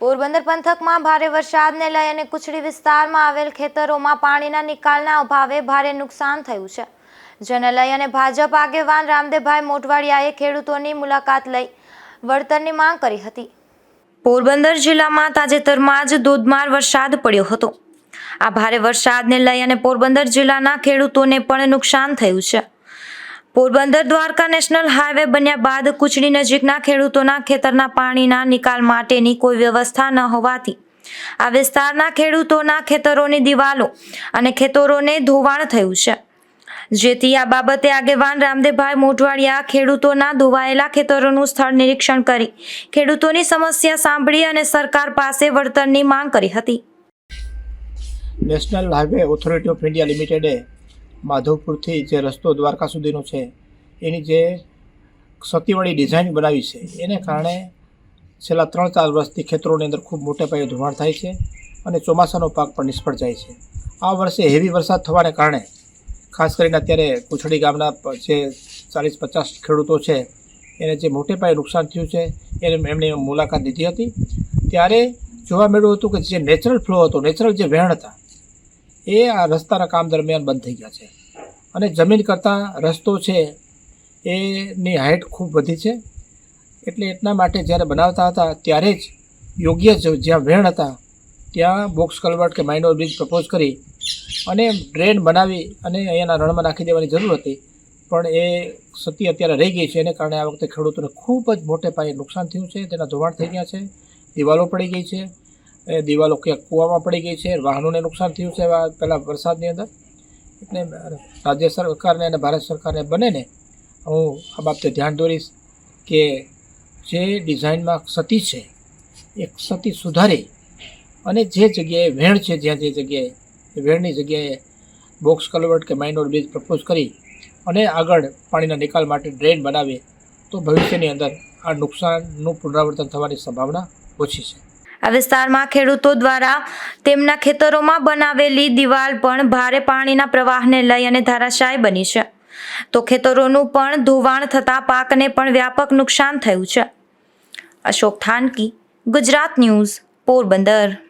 પોરબંદર પંથકમાં ભારે વરસાદને લઈ અને કુચડી વિસ્તારમાં આવેલ ખેતરોમાં પાણીના નિકાલના અભાવે ભારે નુકસાન થયું છે. જેને લઈ અને ભાજપ આગેવાન રામદેવભાઈ મોટવાડિયાએ ખેડૂતોની મુલાકાત લઈ વળતરની માંગ કરી હતી. પોરબંદર જિલ્લામાં તાજેતરમાં જ ધોધમાર વરસાદ પડ્યો હતો. આ ભારે વરસાદને લઈ અને પોરબંદર જિલ્લાના ખેડૂતોને પણ નુકસાન થયું છે. પોરબંદર દ્વારકા નેશનલ હાઈવે બન્યા બાદ કુચડી નજીકના ખેડૂતોના ખેતરના પાણીના નિકાલ માટેની કોઈ વ્યવસ્થા ન હોવાથી આ વિસ્તારના ખેડૂતોના ખેતરોની દિવાલો અને ખેતરોને ધોવાણ થયું છે. જેથી આ બાબતે આગેવાન રામદેવભાઈ મોટવાડિયા ખેડૂતોના ધોવાયેલા ખેતરોનું સ્થળ નિરીક્ષણ કરી ખેડૂતોની સમસ્યા સાંભળી અને સરકાર પાસે વળતરની માંગ કરી હતી. National highway authority of India લિમિટેડે માધવપુરથી જે રસ્તો દ્વારકા સુધીનો છે, એની જે સતીવાળી ડિઝાઇન બનાવી છે, એને કારણે છેલ્લા ત્રણ ચાર વર્ષથી ખેતરોની અંદર ખૂબ મોટે પાયે ધોવાણ થાય છે અને ચોમાસાનો પાક પણ નિષ્ફળ જાય છે. આ વર્ષે હેવી વરસાદ થવાને કારણે ખાસ કરીને અત્યારે કુછડી ગામના જે ચાલીસ પચાસ ખેડૂતો છે, એને જે મોટે પાયે નુકસાન થયું છે, એને એમણે મુલાકાત લીધી હતી. ત્યારે જોવા મળ્યું હતું કે જે નેચરલ ફ્લો હતો નેચરલ જે વહેણ હતા એ આ રસ્તાના કામ દરમિયાન બંધ થઈ ગયા છે. અને જમીન કરતાં રસ્તો છે, એની હાઇટ ખૂબ વધી છે. એટલે એટલા માટે જ્યારે બનાવતા હતા, ત્યારે જ યોગ્ય જ્યાં વેણ હતા, ત્યાં બોક્સ કલવર્ટ કે માઇનોર બ્રિજ પ્રપોઝ કરી અને ડ્રેન બનાવી અને અહીંયાના રણમાં નાખી દેવાની જરૂર હતી. પણ એ સતી અત્યારે રહી ગઈ છે, એને કારણે આ વખતે ખેડૂતોને ખૂબ જ મોટે પાયે નુકસાન થયું છે. તેના ધોવાણ થઈ ગયા છે, દિવાલો પડી ગઈ છે. દિવાલો ક્યાંક કૂવામાં પડી ગઈ છે. વાહનોને નુકસાન થયું છે એવા પહેલાં વરસાદની અંદર. એટલે રાજ્ય સરકારને અને ભારત સરકારને બંનેને હું આ બાબતે ધ્યાન દોરીશ કે જે ડિઝાઇનમાં ક્ષતિ છે, એ ક્ષતિ સુધારી અને જે જગ્યાએ વેણ છે, જ્યાં જે જગ્યાએ વેણની જગ્યાએ બોક્સ કલવર્ટ કે માઇનોર બ્રિજ પ્રપોઝ કરી અને આગળ પાણીના નિકાલ માટે ડ્રેન બનાવીએ તો ભવિષ્યની અંદર આ નુકસાનનું પુનરાવર્તન થવાની સંભાવના ઓછી છે. આ વિસ્તારમાં ખેડૂતો દ્વારા તેમના ખેતરોમાં બનાવેલી દિવાલ પણ ભારે પાણીના પ્રવાહને લઈ અને ધારાશાય બની છે. તો ખેતરોનું પણ ધોવાણ થતાં પાકને પણ વ્યાપક નુકસાન થયું છે. અશોક થાનકી, ગુજરાત ન્યૂઝ, પોરબંદર.